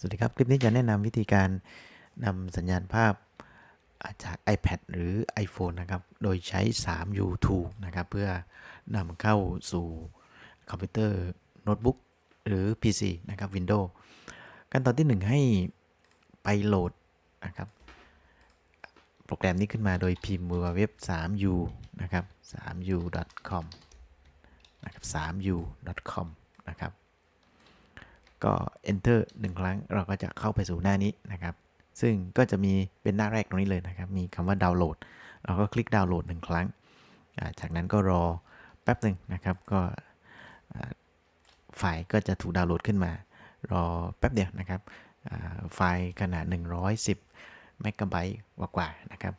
สวัสดีครับ คลิปนี้จะแนะนำวิธีการนำสัญญาณภาพาจาก iPad หรือ iPhone นะครับ โดยใช้ 3U2 นะครับ เพื่อนำเข้าสู่คอมพิวเตอร์โน้ตบุ๊กหรือ PC นะครับ Windows ขั้นตอนที่ 1 ให้ไปโหลดนะครับ โปรแกรมนี้ขึ้นมาโดยพิมพ์เว็บ 3u นะครับ 3u.com นะครับ 3u.com นะครับ ก็ enter หนึ่งครั้งเราก็จะเข้าไปสู่หน้านี้นะครับ ซึ่งก็จะมีเป็นหน้าแรกตรงนี้เลยนะครับ มีคำว่าดาวน์โหลด เราก็คลิกดาวน์โหลดหนึ่งครั้ง จากนั้นก็รอแป๊บหนึ่งนะครับ ก็ไฟล์ก็จะถูกดาวน์โหลดขึ้นมา รอแป๊บเดียวนะครับอ่าไฟล์ขนาด 110เมกะไบต์กว่าๆนะครับ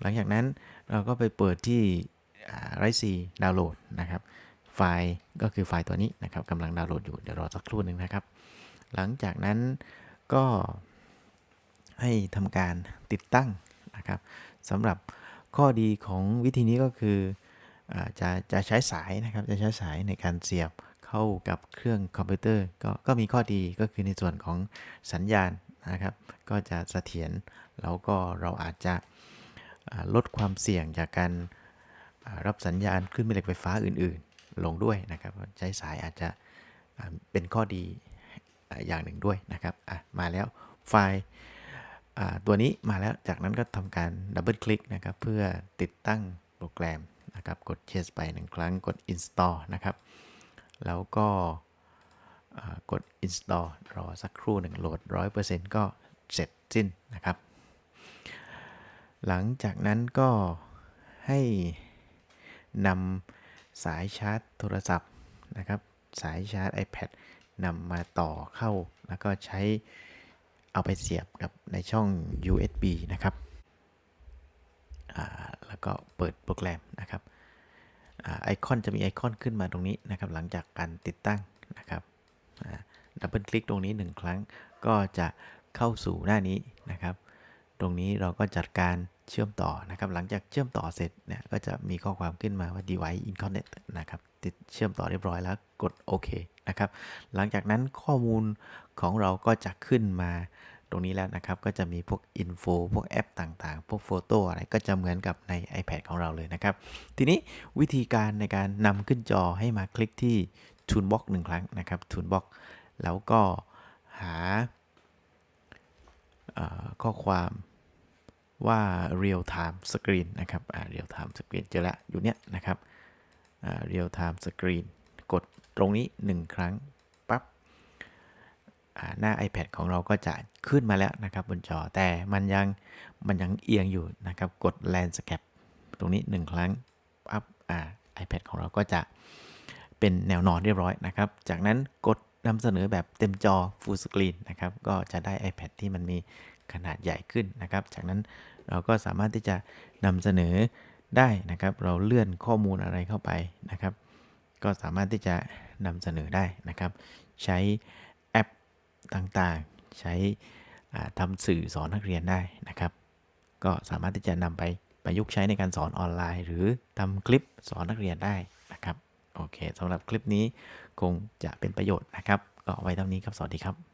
หลังจากนั้นเราก็ไปเปิดที่ไรซีดาวน์โหลดนะครับ ไฟล์ก็คือไฟล์ตัวนี้นะครับกำลังดาวน์โหลดอยู่เดี๋ยวรอสักครู่หนึ่งนะครับ หลังจากนั้นก็ให้ทำการติดตั้งนะครับสำหรับข้อดีของวิธีนี้ก็คืออจะจะใช้สายนะครับจะใช้สายในการเสียบเข้ากับเครื่องคอมพิวเตอร์ก็ก็มีข้อดีก็คือในส่วนของสัญญาณนะครับ ก็จะเสถียรแล้วก็เราอาจจะลดความเสี่ยงจากการรับสัญญาณคลื่นแม่เหล็กไฟฟ้าอื่น ๆ ลงด้วยนะครับใช้สายอาจจะเป็นข้อดีอย่างหนึ่งด้วยนะครับมาแล้วไฟล์ตัวนี้มาแล้วจากนั้นก็ทำการดับเบิลคลิกนะครับเพื่อติดตั้งโปรแกรมนะครับกด Yes ไปหนึ่งครั้งกด Install นะครับ แล้วก็กด Install รอสักครู่หนึ่งโหลด 100%ก็เสร็จสิ้นนะครับ หลังจากนั้นก็ให้นำ สายชาร์จโทรศัพท์นะครับ สายชาร์จ iPad นำมาต่อเข้า แล้วก็ใช้เอาไปเสียบกับในช่อง USB นะครับแล้วก็เปิดโปรแกรมนะครับอไอคอนจะมีไอคอนขึ้นมาตรงนี้นะครับ หลังจากการติดตั้งนะครับดับเบิลคลิกตรงนี้หนึ่งครั้งก็จะเข้าสู่หน้านี้นะครับ ตรงนี้เราก็จัดการเชื่อมต่อนะครับ หลังจากเชื่อมต่อเสร็จเนี่ยก็จะมีข้อความขึ้นมาว่า device in connect นะครับ ติดเชื่อมต่อเรียบร้อยแล้วกดโอเคนะครับ หลังจากนั้นข้อมูลของเราก็จะขึ้นมาตรงนี้แล้วนะครับ ก็จะมีพวกอินโฟพวกแอปต่างๆ พวกโฟโต้อะไรก็จะเหมือนกับใน iPad ของเราเลยนะครับ ทีนี้วิธีการในการนำขึ้นจอให้มาคลิกที่ Toolbox หนึ่งครั้งนะครับ Toolbox แล้วก็หาข้อความ ว่า real time screen นะครับอ่า real time screen เจอแล้วอยู่เนี้ยนะครับอ่า real time screen กดตรงนี้ 1 ครั้งปั๊บอ่าหน้า iPad ของเราก็จะขึ้นมาแล้วนะครับบนจอแต่มันยังมันยังเอียงอยู่นะครับ กด landscape ตรงนี้ 1 ครั้งปั๊บอ่า iPad ของเราก็จะเป็นแนวนอนเรียบร้อยนะครับ จากนั้นกด นำเสนอแบบเต็มจอ full screen นะครับ ก็จะได้ iPad ที่มันมีขนาดใหญ่ขึ้นนะครับ จากนั้นเราก็สามารถที่จะนำเสนอได้นะครับ เราเลื่อนข้อมูลอะไรเข้าไปนะครับ ก็สามารถที่จะนำเสนอได้นะครับ ใช้แอปต่างๆ ใช้ทำสื่อสอนนักเรียนได้นะครับ ก็สามารถที่จะนำไปประยุกต์ใช้ในการสอนออนไลน์ หรือทำคลิปสอนนักเรียนได้ โอเคสำหรับคลิปนี้คงจะเป็นประโยชน์นะครับ ก็เอาไว้เท่านี้ครับ สวัสดีครับ